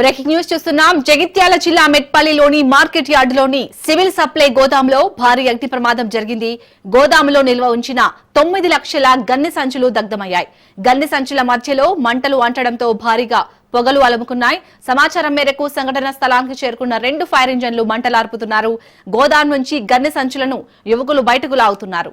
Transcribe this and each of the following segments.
Breaking news చూస్తున్నాం. జగిత్యాల జిల్లా మెట్పల్లిలోని మార్కెట్ యార్డులోని సివిల్ సప్లై గోదాంలో భారీ అగ్ని ప్రమాదం జరిగింది. గోదాములో నిల్వ ఉంచిన తొమ్మిది లక్షల గన్నె సంచులు దగ్ధమయ్యాయి. గన్నె సంచుల మధ్యలో మంటలు అంటడంతో భారీగా పొగలు అలుముకున్నాయి. సమాచారం మేరకు సంఘటన స్థలానికి చేరుకున్న రెండు ఫైర్ ఇంజన్లు మంటలార్పుతున్నారు. గోదాం నుంచి గన్నె సంచులను యువకులు బయటకు లాగుతున్నారు.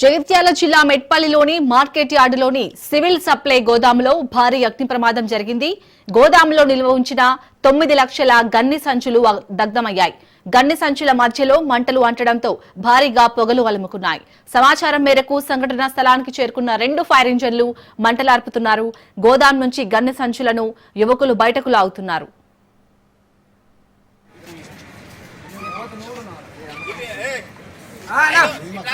జగిత్యాల జిల్లా మెట్పల్లిలోని మార్కెట్ యార్డులోని సివిల్ సప్లై గోదాములో భారీ అగ్ని ప్రమాదం జరిగింది. గోదాములో నిల్వ ఉంచిన తొమ్మిది లక్షల గన్ని సంచులు దగ్ధమయ్యాయి. గన్ని సంచుల మధ్యలో మంటలు అంటడంతో భారీగా పొగలు అలుముకున్నాయి. సమాచారం మేరకు సంఘటనా స్థలానికి చేరుకున్న రెండు ఫైర్ ఇంజన్లు మంటలార్పుతున్నారు. గోదాం నుంచి గన్ని సంచులను యువకులు బయటకు లాగుతున్నారు.